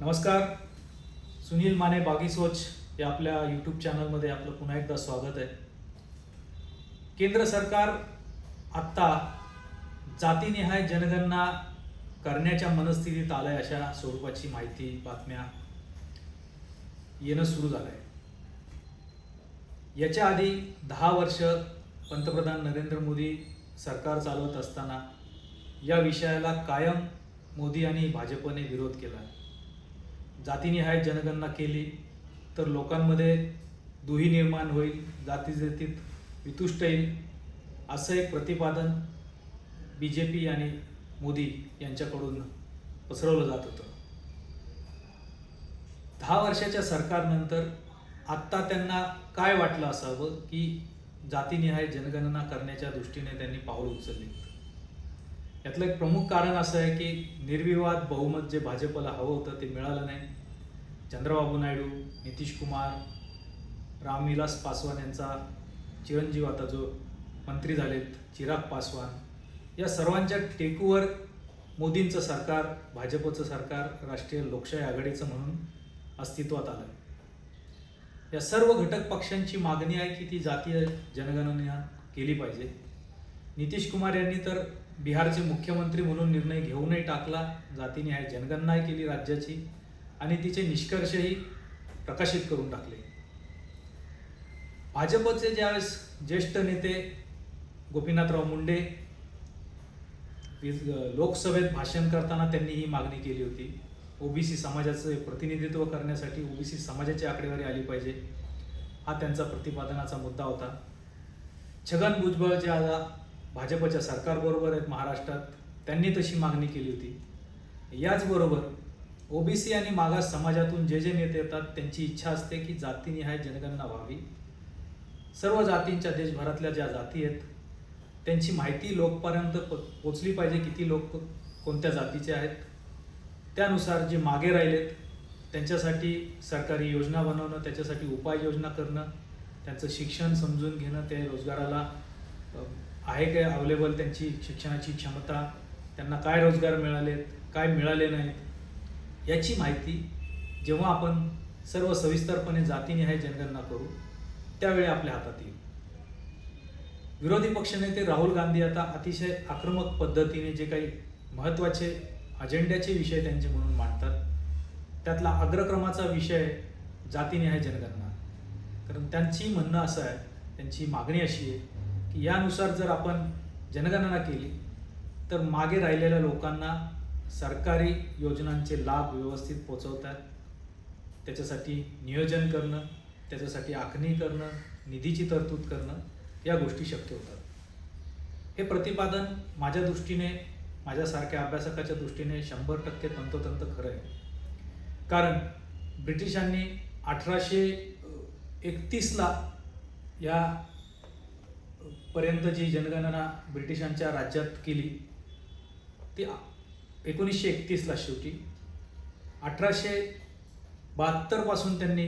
नमस्कार. सुनील माने बागी सोच या आपल्या यूट्यूब चॅनलमध्ये आपलं पुन्हा एकदा स्वागत आहे. केंद्र सरकार आत्ता जातीनिहाय जनगणना करण्याच्या मनस्थितीत आलंय अशा स्वरूपाची माहिती बातम्या येणं सुरू झालं आहे याच्या आधी दहा वर्ष पंतप्रधान नरेंद्र मोदी सरकार चालवत असताना या विषयाला कायम मोदी आणि भाजपने विरोध केला. आहे जातीनिहाय जनगणना केली तर लोकांमध्ये दुही निर्माण होईल जाती जातीत वितुष्ट येईल असं एक प्रतिपादन बी जे पी आणि मोदी यांच्याकडून पसरवलं जात होतं. दहा वर्षाच्या सरकारनंतर आत्ता त्यांना काय वाटलं असावं की जातीनिहाय जनगणना करण्याच्या दृष्टीने त्यांनी पाऊल उचलली? यातलं एक प्रमुख कारण असं आहे की निर्विवाद बहुमत जे भाजपला हवं होतं ते मिळालं नाही. चंद्रबाबू नायडू नितीश कुमार रामविलास पासवान यांचा चिरंजीव आता जो मंत्री झालेत चिराग पासवान या सर्वांच्या टेकूवर मोदींचं सरकार भाजपचं सरकार राष्ट्रीय लोकशाही आघाडीचं म्हणून अस्तित्वात आलं या सर्व घटक पक्षांची मागणी आहे की ती जातीय जनगणना केली पाहिजे. नितीश कुमार यांनी तर बिहारचे मुख्यमंत्री म्हणून निर्णय घेऊनही टाकला. जातीने आहे जनगणनाही केली राज्याची. आणि तिचे निष्कर्षही प्रकाशित करून टाकले. भाजपचे ज्यावेळेस ज्येष्ठ नेते गोपीनाथराव मुंडे लोकसभेत भाषण करताना त्यांनी ही मागणी केली होती. ओबीसी समाजाचं प्रतिनिधित्व करण्यासाठी ओबीसी समाजाची आकडेवारी आली पाहिजे. हा त्यांचा प्रतिपादनाचा मुद्दा होता. छगन भुजबळ जे भाजपच्या सरकारबरोबर आहेत महाराष्ट्रात. त्यांनी तशी मागणी केली होती. याचबरोबर ओबीसी आणि मागास समाजातून जे जे नेते येतात त्यांची इच्छा असते की जातीनिहाय जनगणना व्हावी. सर्व जातींच्या देशभरातल्या ज्या जाती आहेत त्यांची माहिती लोकपर्यंत प- पोचली पाहिजे किती लोक कोणत्या जातीचे आहेत. त्यानुसार जे मागे राहिलेत त्यांच्यासाठी सरकारी योजना बनवणं त्याच्यासाठी उपाययोजना करणं त्यांचं शिक्षण समजून घेणं ते रोजगाराला आहे काय अवेलेबल त्यांची शिक्षणाची क्षमता? त्यांना काय रोजगार मिळालेत काय मिळाले नाहीत? याची माहिती जेव्हा आपण सर्व सविस्तरपणे जातीनिहाय जनगणना करू त्यावेळी आपल्या हातात येईल. विरोधी पक्षनेते राहुल गांधी आता अतिशय आक्रमक पद्धतीने जे काही महत्त्वाचे अजेंड्याचे विषय त्यांचे म्हणून मांडतात त्यातला अग्रक्रमाचा विषय जातीनिहाय जनगणना. कारण त्यांची म्हणणं असं आहे त्यांची मागणी अशी आहे की यानुसार जर आपण जनगणना केली तर मागे राहिलेल्या लोकांना सरकारी योजनांचे लाभ व्यवस्थित पोचवतात. त्याच्यासाठी नियोजन करणं त्याच्यासाठी आखणी करणं निधीची तरतूद करणं या गोष्टी शक्य होतात. हे प्रतिपादन माझ्या दृष्टीने माझ्यासारख्या अभ्यासकाच्या दृष्टीने शंभर टक्के तंतोतंत खरं आहे. कारण ब्रिटिशांनी अठराशे एकतीसला या पर्यंत जी जनगणना ब्रिटिशांच्या राज्यात केली ती एकोणीसशे एकतीसला शेवटी. अठराशे बहात्तरपासून त्यांनी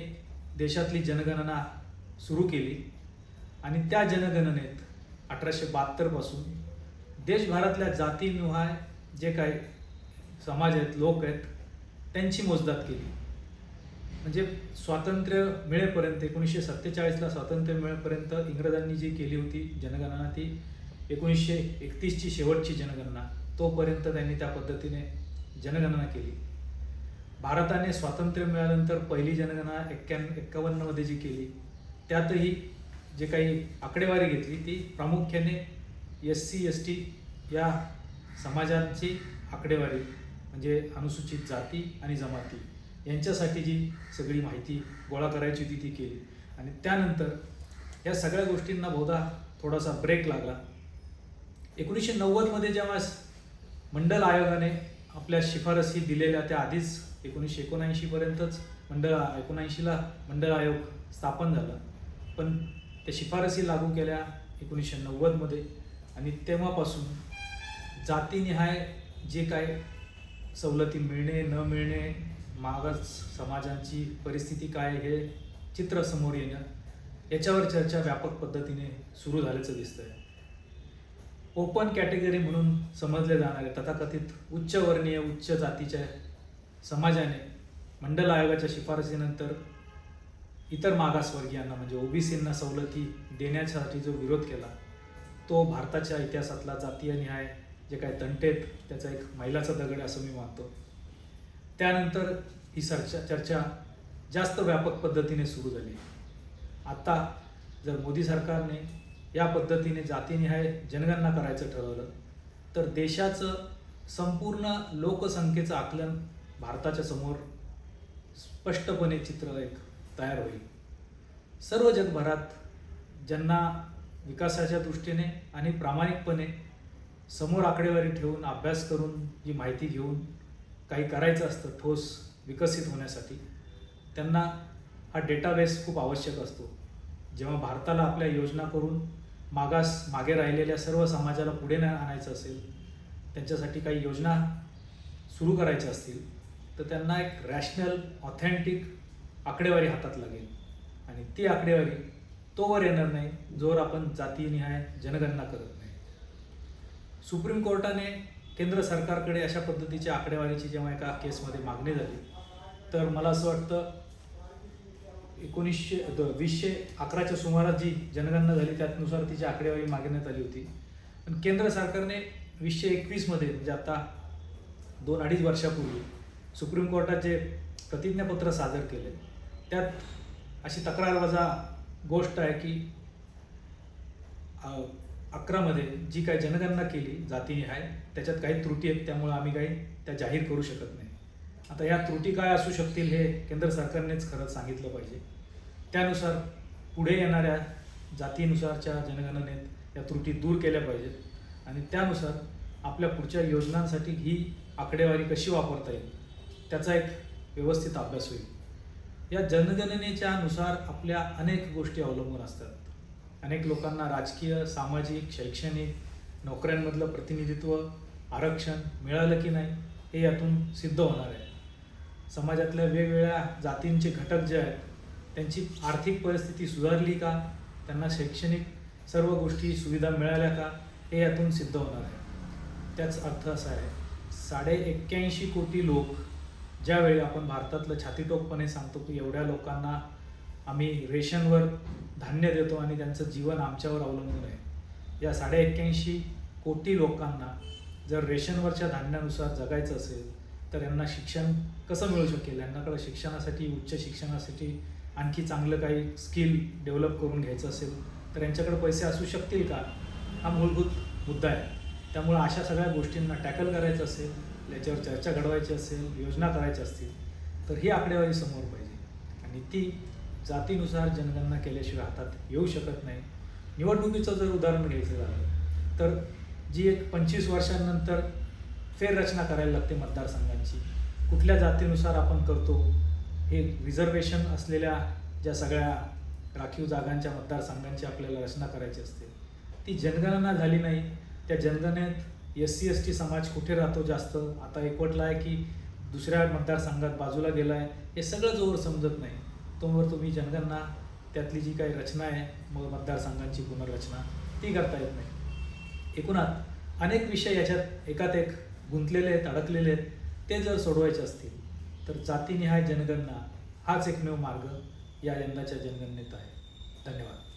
देशातली जनगणना सुरू केली आणि त्या जनगणनेत अठराशे बहात्तरपासून देशभरातल्या जातीनिहाय जे काही समाज आहेत लोक आहेत त्यांची मोजदाद केली. म्हणजे स्वातंत्र्य मिळेपर्यंत एकोणीसशे सत्तेचाळीसला स्वातंत्र्य मिळेपर्यंत इंग्रजांनी जी केली होती जनगणना ती एकोणीसशे एकतीसची शेवटची जनगणना तोपर्यंत त्यांनी त्या पद्धतीने जनगणना केली. भारताने स्वातंत्र्य मिळाल्यानंतर पहिली जनगणना एक्क्याण् एक्कावन्नमध्ये जी केली त्यातही जे काही आकडेवारी घेतली ती प्रामुख्याने एस सी एस टी या समाजांची आकडेवारी म्हणजे अनुसूचित जाती आणि जमाती. यांच्यासाठी जी सगळी माहिती गोळा करायची होती ती केली. आणि त्यानंतर या सगळ्या गोष्टींना बहुधा थोडासा ब्रेक लागला. एकोणीसशे नव्वदमध्ये जेव्हा मंडल आयोगाने आपल्या शिफारसी दिलेल्या त्या आधीच एकोणीसशे एकोणऐंशीपर्यंतच मंडळ एकोणऐंशीला मंडळ आयोग स्थापन झाला. पण त्या शिफारसी लागू केल्या एकोणीसशे नव्वदमध्ये आणि तेव्हापासून जातीनिहाय जे काय सवलती मिळणे न मिळणे मागास समाजांची परिस्थिती काय हे चित्र समोर येणं याच्यावर चर्चा व्यापक पद्धतीने सुरू झाल्याचं दिसतंय. ओपन कॅटेगरी म्हणून समजले जाणारे तथाकथित उच्चवर्णीय उच्च जातीच्या समाजाने मंडल आयोगाच्या शिफारसीनंतर इतर मागासवर्गीयांना म्हणजे ओबीसींना सवलती देण्यासाठी जो विरोध केला तो भारताच्या इतिहासातला जातीय न्याय जे काही तंटेत त्याचा एक मैलाचा दगड असं मी मानतो. त्यानंतर ही चर्चा चर्चा जास्त व्यापक पद्धतीने सुरू झाली. आत्ता जर मोदी सरकारने या पद्धतीने जातीनिहाय जनगणना करायचं ठरवलं तर देशाचं संपूर्ण लोकसंख्येचं आकलन भारताच्या समोर स्पष्टपणे चित्र एक तयार होईल. सर्व जगभरात ज्यांना विकासाच्या दृष्टीने आणि प्रामाणिकपणे समोर आकडेवारी ठेवून अभ्यास करून जी माहिती घेऊन काही करायचं असतं ठोस विकसित होण्यासाठी त्यांना हा डेटाबेस खूप आवश्यक असतो. जेव्हा भारताला आपल्या योजना करून मागास मागे राहिलेल्या सर्व समाजाला पुढे नाही आणायचं असेल त्यांच्यासाठी काही योजना सुरू करायच्या असतील तर त्यांना एक रॅशनल ऑथेंटिक आकडेवारी हातात लागेल. आणि ती आकडेवारी तोवर येणार नाही जोवर आपण जातीनिहाय जनगणना करत नाही. सुप्रीम कोर्टाने केंद्र सरकारकडे अशा पद्धतीच्या आकडेवारीची जेव्हा एका केसमध्ये मागणी झाली तर मला असं वाटतं एकोणीसशे द- वीसशे अकराच्या सुमारास जी जनगणना झाली त्यानुसार तिची आकडेवारी मागण्यात आली होती. पण केंद्र सरकारने वीसशे एकवीसमध्ये म्हणजे आता दोन अडीच वर्षापूर्वी सुप्रीम कोर्टात जे प्रतिज्ञापत्र सादर केले त्यात अशी तक्रार वजा गोष्ट आहे की अकरामध्ये जी काही जनगणना केली जातीने आहे त्याच्यात काही त्रुटी आहेत त्यामुळे आम्ही काही त्या जाहीर करू शकत नाही. आता या त्रुटी काय असू शकतील हे केंद्र सरकारनेच खरंच सांगितलं पाहिजे. त्यानुसार पुढे येणाऱ्या जातीनुसारच्या जनगणनेत या त्रुटी दूर केल्या पाहिजेत आणि त्यानुसार आपल्या पुढच्या योजनांसाठी ही आकडेवारी कशी वापरता येईल त्याचा एक व्यवस्थित अभ्यास होईल. या जनगणनेच्या नुसार आपल्या अनेक गोष्टी अवलंबून असतात. अनेक लोकांना राजकीय सामाजिक शैक्षणिक नोकऱ्यांमधलं प्रतिनिधित्व आरक्षण मिळालं की नाही हे यातून सिद्ध होणार आहे. समाजातल्या वेगवेगळ्या जातींचे घटक जे आहेत त्यांची आर्थिक परिस्थिती सुधारली का? त्यांना शैक्षणिक सर्व गोष्टी सुविधा मिळाल्या का? हे यातून सिद्ध होणार आहे. त्याच अर्थ असा आहे साडे एक्क्याऐंशी कोटी लोक ज्यावेळी आपण भारतातलं छातीटोकपणे सांगतो की एवढ्या लोकांना आम्ही रेशनवर धान्य देतो आणि त्यांचं जीवन आमच्यावर अवलंबून आहे. या साडे एक्क्याऐंशी कोटी लोकांना जर रेशनवरच्या धान्यानुसार जगायचं असेल तर यांना शिक्षण कसं मिळू शकेल? यांनाकडे शिक्षणासाठी उच्च शिक्षणासाठी आणखी चांगलं काही स्किल डेव्हलप करून घ्यायचं असेल तर यांच्याकडे पैसे असू शकतील का? हा मूलभूत मुद्दा आहे. त्यामुळं अशा सगळ्या गोष्टींना टॅकल करायचं असेल याच्यावर चर्चा घडवायची असेल योजना करायच्या असतील तर ही आकडेवारी समोर पाहिजे. आणि ती जातीनुसार जनगणना केल्याशिवाय हातात येऊ शकत नाही. निवडणुकीचं जर उदाहरण घ्यायचं झालं तर जी एक पंचवीस वर्षांनंतर फेररचना करायला लागते मतदारसंघांची. कुठल्या जातीनुसार आपण करतो हे रिझर्वेशन असलेल्या ज्या सगळ्या राखीव जागांच्या मतदारसंघांची आपल्याला रचना करायची असते ती जनगणना झाली नाही. त्या जनगणनेत एस सी एस टी समाज कुठे राहतो जास्त? आता एकवटला आहे की दुसऱ्या मतदारसंघात बाजूला गेला आहे हे सगळं जोवर समजत नाही. तोवर तुम्ही जनगणना त्यातली जी काही रचना आहे मग मतदारसंघांची पुनर्रचना ती करता येत नाही. एकूणात अनेक विषय याच्यात एकात एक गुंतलेले आहेत अडकलेले आहेत ते जर सोडवायचे असतील तर जातीनिहाय जनगणना हाच एकमेव मार्ग या यंदाच्या जनगणनेत आहे. धन्यवाद.